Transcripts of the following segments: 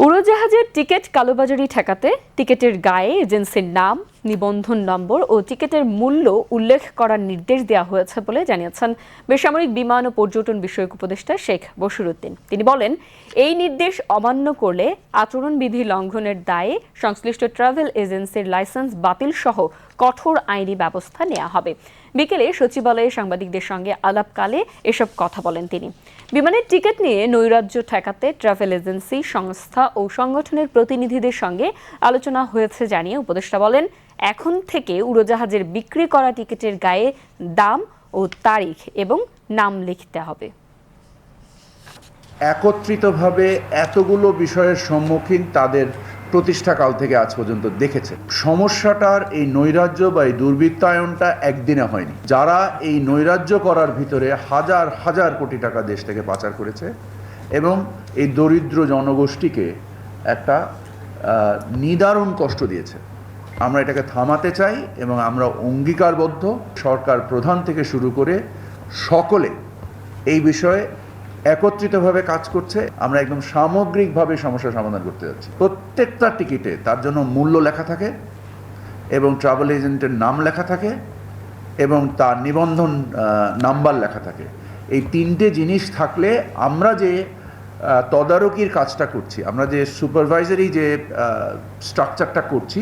উড়োজাহাজের ticket কালোবাজারি ঠেকাতে টিকিটের গায়ে এজেন্সির নাম নিবন্ধন নম্বর ও টিকিটের মূল্য উল্লেখ করার নির্দেশ দেওয়া হয়েছে বলে জানিয়েছেন বেসামরিক বিমান ও পর্যটন বিষয়ক উপদেষ্টা শেখ বশিরুদ্দিন। তিনি বলেন, এই নির্দেশ অমান্য করলে আচরণবিধি লঙ্ঘনের দায়ে সংশ্লিষ্ট ট্রাভেল এজেন্সির লাইসেন্স বাতিল সহ কঠোর আইনি ব্যবস্থা নেওয়া হবে। বিকেলে সচিবালয়ে সাংবাদিকদের সঙ্গে আলাপকালে এসব কথা বলেন তিনি। বিমানের টিকিট নিয়ে নৈরাজ্য ঠেকাতে ট্রাভেল এজেন্সি, সংস্থা ও সংগঠনের প্রতিনিধিদের সঙ্গে আলোচনা হয়েছে জানিয়ে উপদেষ্টা বলেন এখন থেকে উড়োজাহাজের বিক্রি করা টিকিটের গায়ে দাম ও তারিখ এবং নাম লিখতে হবে। একত্রিতভাবে এতগুলো বিষয়ের সম্মুখীন তাদের প্রতিষ্ঠাকাল থেকে আজ পর্যন্ত দেখেছে। সমস্যাটার এই নৈরাজ্য বা এই দুর্বৃত্তায়নটা একদিনে হয়নি। যারা এই নৈরাজ্য করার ভিতরে হাজার হাজার কোটি টাকা দেশ থেকে পাচার করেছে এবং এই দরিদ্র জনগোষ্ঠীকে একটা নিদারুণ কষ্ট দিয়েছে। আমরা এটাকে থামাতে চাই এবং আমরা অঙ্গীকারবদ্ধ সরকার প্রধান থেকে শুরু করে সকলে এই বিষয়ে একত্রিতভাবে কাজ করছে। আমরা একদম সামগ্রিকভাবে সমস্যার সমাধান করতে যাচ্ছি। প্রত্যেকটা টিকিটে তার জন্য মূল্য লেখা থাকে এবং ট্রাভেল এজেন্টের নাম লেখা থাকে এবং তার নিবন্ধন নাম্বার লেখা থাকে। এই তিনটে জিনিস থাকলে আমরা যে তদারকির কাজটা করছি, আমরা যে সুপারভাইজারি যে স্ট্রাকচারটা করছি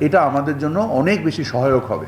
এটা আমাদের জন্য অনেক বেশি সহায়ক হবে।